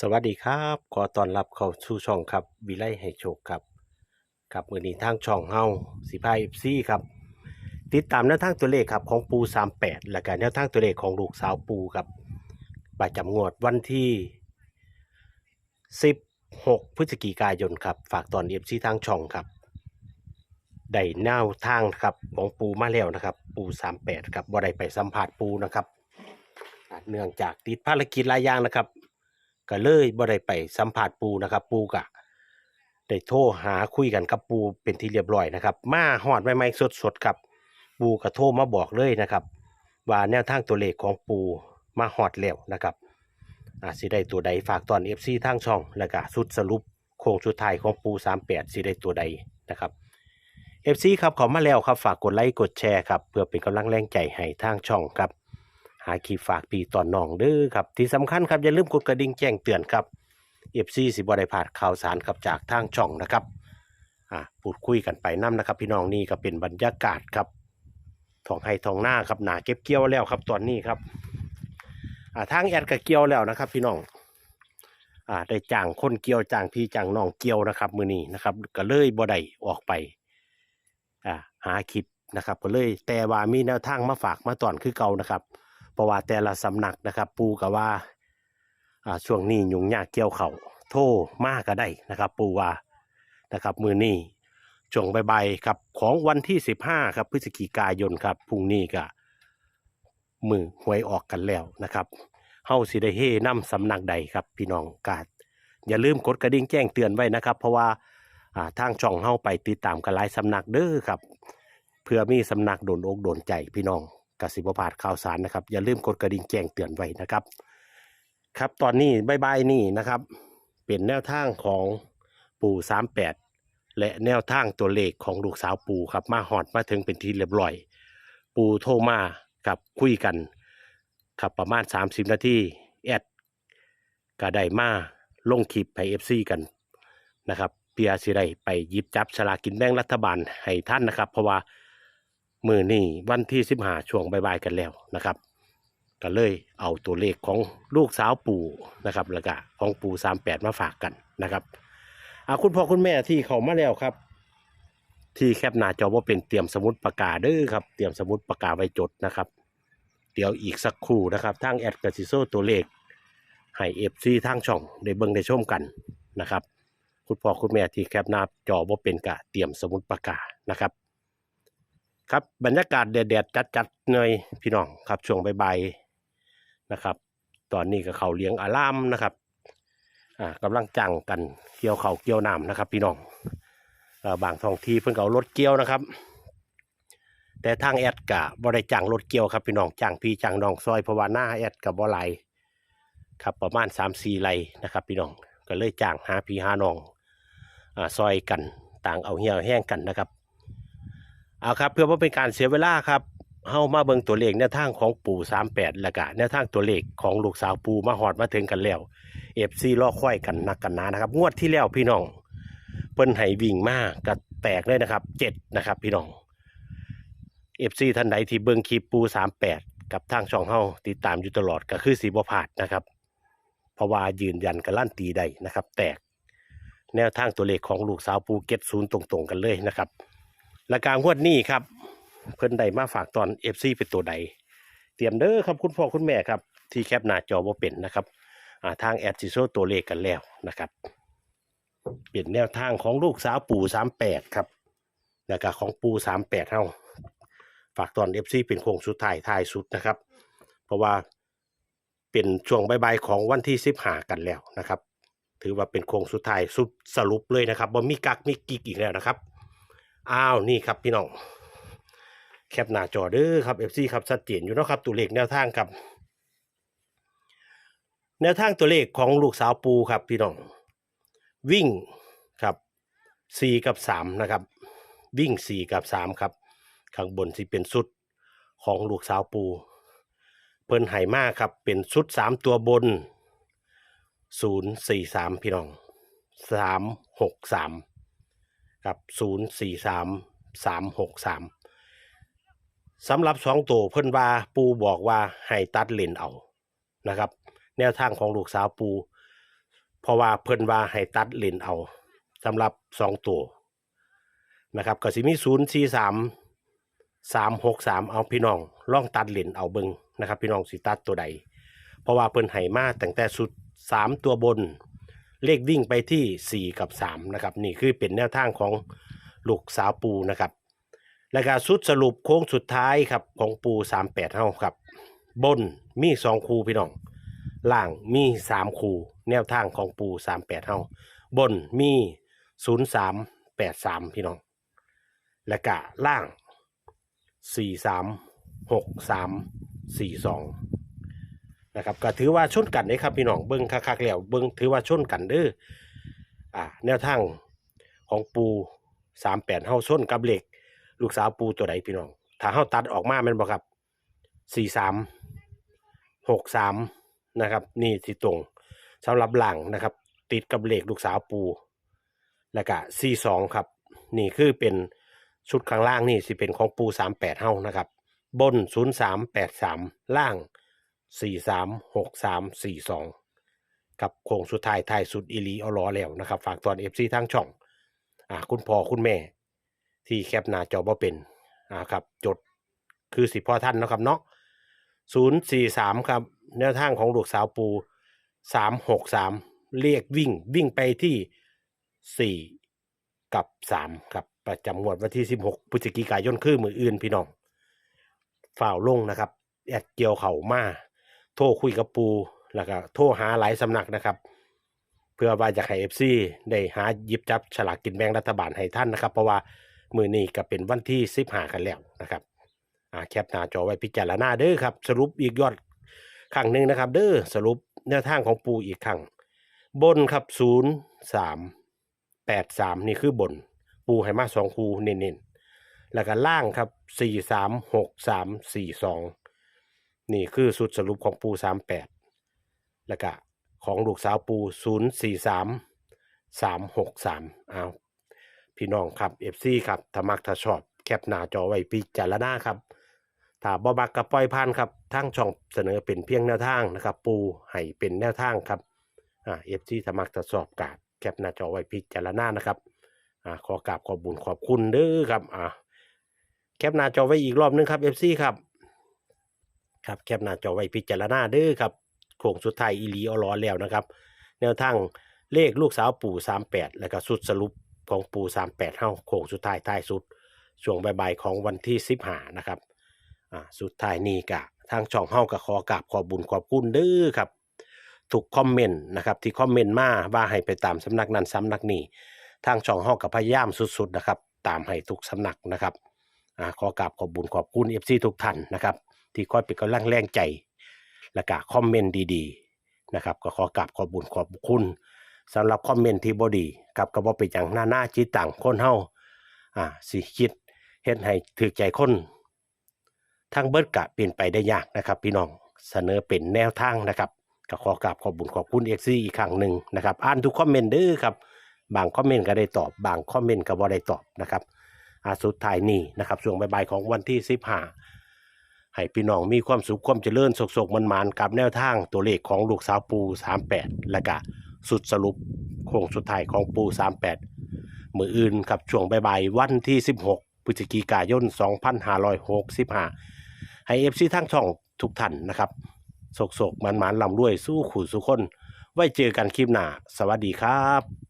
สวัสดีครับขอต้อนรับเข้าสู่ช่องครับวิไลให้โชคครับครับมือนี้ทางช่องเฮาสิพายซีครับ ติดตามแนวทางตัวเลขครับของปู 38 และการแนวทางตัวเลขของลูกสาวปูครับประจำงวดวันที่ 16 พฤศจิกายนครับ ฝากตอนเอฟซีทางช่องครับได้แนวทางครับของปูมาแล้วนะครับ ปู 38 ครับบ่ได้ไปสัมผัสปูนะครับ เนื่องจากติดภารกิจหลายอย่างนะครับ ก็เลยบ่ได้ไปสัมผัสปูนะครับ ปูกะได้โทรหาคุยกันกับปูเป็นที่เรียบร้อยนะครับ มาหอดใหม่ๆสดๆครับปูก็โทรมาบอกเลยนะครับ ว่าแนวทางตัวเลขของปูมาหอดแล้วนะครับอาสิได้ตัวใดฝากตอน FC ทางช่อง แล้วก็สุดสรุปโค้งสุดท้ายของปู38สิได้ตัวใดนะครับ FC ครับขอมาแล้วครับฝากกดไลค์กดแชร์ครับเพื่อเป็นกำลังแรงใจให้ทางช่องครับ หาคลิปฝากปีตอนน้องเด้อครับ ที่สำคัญครับอย่าลืมกดกระดิ่งแจ้งเตือนครับ FC สิบ่ได้พลาดข่าวสารครับจากทางช่องนะครับอ่าพูดคุยกันไปน้ำนะครับ พี่น้องนี่ก็เป็นบรรยากาศครับทองไห้ทองหน้าครับหนาเก็บเกี่ยวแล้วครับตอนนี้ครับอ่าทางแอดก็เกี่ยวแล้วนะครับ พี่น้องอ่าได้จ้างคนเกี่ยวจ้างพี่จ้างน้องเกี่ยวนะครับ มือนี้นะครับ ก็เลยบ่ได้ออกไปอ่าหาคลิปนะครับ ก็เลยแต่ว่ามีแนวทางมาฝากมาตอนคือเก่านะครับ เพราะว่าแต่ละสำนักนะครับปูกับว่าช่วงนี้ยุ่งยากเกี่ยวเขาโทรมากก็ได้นะครับ ปูว่านะครับมือนี้ช่วงบ่ายๆครับของวันที่สิบห้าครับพฤศจิกายนครับพรุ่งนี้ก็มือหวยออกกันแล้วนะครับเฮาสิได้เฮนํสำนักใดครับพี่น้องกาดอย่าลืมกดกระดิ่งแจ้งเตือนไว้นะครับ เพราะว่าอ่าทางช่องเฮาไปติดตามกันหลายสำนักเด้อครับ เพื่อมีสำนักโดนอกโดนใจพี่น้อง กสิบพาดข่าวสารนะครับ อย่าลืมกดกระดิ่งแจ้งเตือนไว้นะครับ ครับตอนนี้บายบายนี่นะครับ เป็นแนวทางของปู่สามแปดและแนวทางตัวเลขของลูกสาวปู่ครับมาหอดมาถึงเป็นที่เรียบร้อย ปู่โทรมากับคุยกันครับประมาณ 30 นาทีแอดก็ได้มาลงคลิปให้เอฟซีกันนะครับเปียสิไดไปยิบจับฉลากกินแบ่งรัฐบาลให้ท่านนะครับ เพราะว่า มือนี่วันที่สิบหาช่วงบ่ายๆกันแล้วนะครับก็เลยเอาตัวเลขของลูกสาวปู่นะครับแล้วก็ของปู่สามแปดมาฝากกันนะครับอาคุณพ่อคุณแม่ที่เขามาแล้วครับ ที่แคปหน้าจอว่าเป็นเตรียมสมุดปากกาเด้อครับ เตรียมสมุดปากกาไว้จดนะครับ เดี๋ยวอีกสักครู่นะครับทางแอดกสิโซตัวเลขให้เอฟซีทางช่องได้เบิ่งได้ชมกันนะครับ คุณพ่อคุณแม่ที่แคปหน้าจอว่าเป็นกะเตรียมสมุดปากกานะครับ ครับบรรยากาศแดดๆจัดๆหน่อยพี่น้องครับช่วงบ่ายๆนะครับ ตอนนี้ก็เขาเลี้ยงอารามนะครับอ่ากำลังจังกันเกี่ยวเขาเกี่ยวน้ำนะครับ พี่น้องเออบางท้องที่เพิ่นเอารถเกี่ยวนะครับ แต่ทางแอดกะบ่ได้จ้างรถเกี่ยวครับพี่น้องจ้างพี่จ้างน้องซอยเพราะว่าหน้าแอดกับบ่ไหลครับประมาณ3 4ไร่นะครับ พี่น้องก็เลยจ้างหาพี่หาน้องอ่าซอยกันต่างเอาเหี่ยวแห้งกันนะครับ เอาครับ เพื่อว่าเป็นการเสียเวลาครับเฮามาเบิ่งตัวเลขแนวทางของปู่38แล้วก็แนวทางตัวเลขของลูกสาวปู่มาหอดมาถึงกันแล้ว FC ล้อควายกันนักกันหนานะครับ งวดที่แล้วพี่น้องเปิ้นให้วิ่งมากก็แตกเลยนะครับ7นะครับ พี่น้อง FC ท่านใดที่เบิ่งคลิปปู่38 กับทางช่องเฮาติดตามอยู่ตลอดก็คือสิบ่พลาดนะครับ เพราะว่ายืนยันการันตีได้นะครับ แตก แนวทางตัวเลขของลูกสาวปูเก็ตศูนย์ตรงๆ กันเลยนะครับ และการงวดนี้ครับ เพิ่นได้มาฝากตอนเอฟซีเป็นตัวใด เตรียมเด้อครับคุณพ่อคุณแม่ครับ ที่แคปหน้าจอว่าเป็นนะครับทางแอดซิโซตัวเลขกันแล้วนะครับ เปลี่ยนแนวทางของลูกสาวปู่สามแปดครับแล้วก็ของปู่สามแปดเฮาฝากตอนเอฟซีเป็นโค้งสุดท้ายท้ายสุดนะครับ เพราะว่าเป็นช่วงใบ่ายๆของวันที่สิบหากันแล้วนะครับ ถือว่าเป็นโค้งสุดท้ายสุดสรุปเลยนะครับว่ามีกักมีกิกอีกแล้วนะครับ อ้าวนี่ครับพี่น้องแคปหน้าจอเด้อครับ FC ครับชัดเจนอยู่เนาะครับตัวเลขแนวทางครับ แนวทางตัวเลขของลูกสาวปูครับพี่น้อง วิ่งครับสี่กับสามนะครับ วิ่งสี่กับสามครับ ข้างบนที่เป็นสุดของลูกสาวปู เพิ่นไหมากครับเป็นชุดสามตัวบนศูนย์สี่สามพี่น้องสามหกสาม กับศูนย์สี่สามสามหกสามสำหรับสองตัวเพิ่นว่าปูบอกว่าให้ตัดเลนเอานะครับ แนวทางของลูกสาวปู เพราะว่าเพิ่นว่าให้ตัดเลนเอาสำหรับสองตัวนะครับก็สิมีศูนย์สี่สามสามหกสามเอาพี่น้องล่องตัดเลนเอาเบิงนะครับ พี่น้องสิตัดตัวใด เพราะว่าเพิ่นให้มาตั้งแต่สุดสามตัวบน เลขดิ่งไปที่ 4 กับ 3 นะครับ นี่คือเป็นแนวทางของลูกสาวปูนะครับ แล้วก็สุดสรุปโค้งสุดท้ายครับของปู 38เท่าครับ บนมี 2 คูพี่น้อง ล่างมี 3 คู แนวทางของปู 38เท่าบนมี 0383 พี่น้อง และก็ล่าง 436342 นะครับก็ถือว่าชนกันเด้ครับพี่น้องเบิ้งคักๆแล้วเบิ้งถือว่าชนกันเด้ออ่าแนวทางของปูสามแปดเฮาชนกับเหล็ก ลูกสาวปูตัวใดพี่น้อง ถ้าเฮาตัดออกมาแม่นบ่ครับสี่สามหกสามนะครับ นี่ที่ตรงสำหรับหลังนะครับ ติดกับเหล็กลูกสาวปู แล้วก็สี่สองครับ นี่คือเป็นชุดข้างล่างนี่สิเป็นของปูสามแปดเฮานะครับ บนศูนย์สามแปดสามล่าง สี่สามหกสามสี่สองกับโค้งสุดท้ายท้ายสุดอีลีเอาล้อแล้วนะครับ ฝากตอนเอฟซีทั้งช่องอ่าคุณพ่อคุณแม่ ที่แคปหน้าจอบ่เป็นอ่าครับจดคือสิพ่อท่านนะครับเนาะศูนย์สี่สามครับแนวทางของลูกสาวปูสามหกสามเรียกวิ่งวิ่งไปที่สี่กับสามครับประจำงวดวันที่สิบหกพฤศจิกายนคือมืออื่นพี่น้องฝ่าวลงนะครับแอดเกี่ยวเข่ามา โทรคุยกับปูแล้วก็โทรหาหลายสำนักนะครับ เพื่อว่าจะให้เอฟซีได้หาหยิบจับฉลากกินแบ่งรัฐบาลให้ท่านนะครับ เพราะว่ามือนี้ก็เป็นวันที่สิบหากันแล้วนะครับอ่าแคปหน้าจอไว้พิจารณาเด้อครับ สรุปอีกยอดครั้งหนึ่งนะครับ เด้อสรุปแนวทางของปูอีกครั้งบนครับศูนย์สามแปดสามนี่คือบน ปูให้มาสองคูเน้นๆแล้วก็ล่างครับสี่สามหกสามสี่สอง นี่คือสุดสรุปของปูสามแปดแล้วก็ของลูกสาวปูศูนย์สี่สามสามหกสามเอาพี่น้องครับเอฟซีครับถ้ามักถ้าชอบ แคปหน้าจอไว้พิจารณาครับถ้าบ่มักกับปล่อยผ่านครับทั้งช่องเสนอเป็นเพียงแนวทางนะครับ ปูให้เป็นแนวทางครับอ่าเอฟซีถ้ามักถ้าชอบกาดแคปหน้าจอไว้พิจารณานะครับอ่าขอกราบขอบบุญขอบคุณเด้อครับอ่าแคปหน้าจอไว้อีกรอบนึงครับเอฟซีครับ ครับแคปหน้าจอไว้พิจารณาเด้อครับโค้งสุดท้ายอีหลีออล้อแล้วนะครับ แนวทางเลขลูกสาวปู่ 38 แล้วก็สุดสรุปของปู่ 38เฮาโค้งสุดท้ายท้ายสุดช่วงบ่ายๆของวันที่15นะครับอ่าสุดท้ายนี้กะทางช่องเฮาก็ขอกราบขอบุญขอบคุณเด้อครับทุกคอมเมนต์นะครับที่คอมเมนต์มาว่าให้ไปตามสำนักนั้นสำนักนี้ทางช่องเฮาก็พยายามสุดๆนะครับตามให้ทุกสำนักนะครับอ่าขอกราบขอบบุญขอบคุณ FC ทุกท่านนะครับ ที่คอยเป็นกำลังแรงใจ และก็คอมเมนต์ดีๆนะครับก็ขอกราบขอบุญขอบคุณสำหรับคอมเมนต์ที่บดีกับก็บ่เป็นอย่างหน้าหน้าจิตต่างคนเฮาอ่าสิคิดเฮ็ดให้ถือใจคนทางเบิดกะเปลี่ยนไปได้ยากนะครับ พี่น้องเสนอเป็นแนวทางนะครับก็ขอกราบขอบบุญขอบคุณเอ็กซี่อีกครั้งหนึ่งนะครับอ่านทุกคอมเมนต์เด้อครับบางคอมเมนต์ก็ได้ตอบ บางคอมเมนต์ก็บ่ได้ตอบนะครับอาสุดท้ายนี้นะครับช่วงบ่ายของวันที่15 ให้พี่น้องมีความสุขความเจริญสกสกมันมันกับแนวทางตัวเลขของลูกสาวปู 38 และก็สุดสรุปโค้งสุดท้ายของปู 38 มืออื่นครับช่วงบ่ายวันที่ 16พฤศจิกายน 2565 ให้เอฟซีทั้งช่องทุกท่านนะครับสกสกมันมันลำรวยสู้ขู่สุขคน ไว้เจอกันคลิปหน้า สวัสดีครับ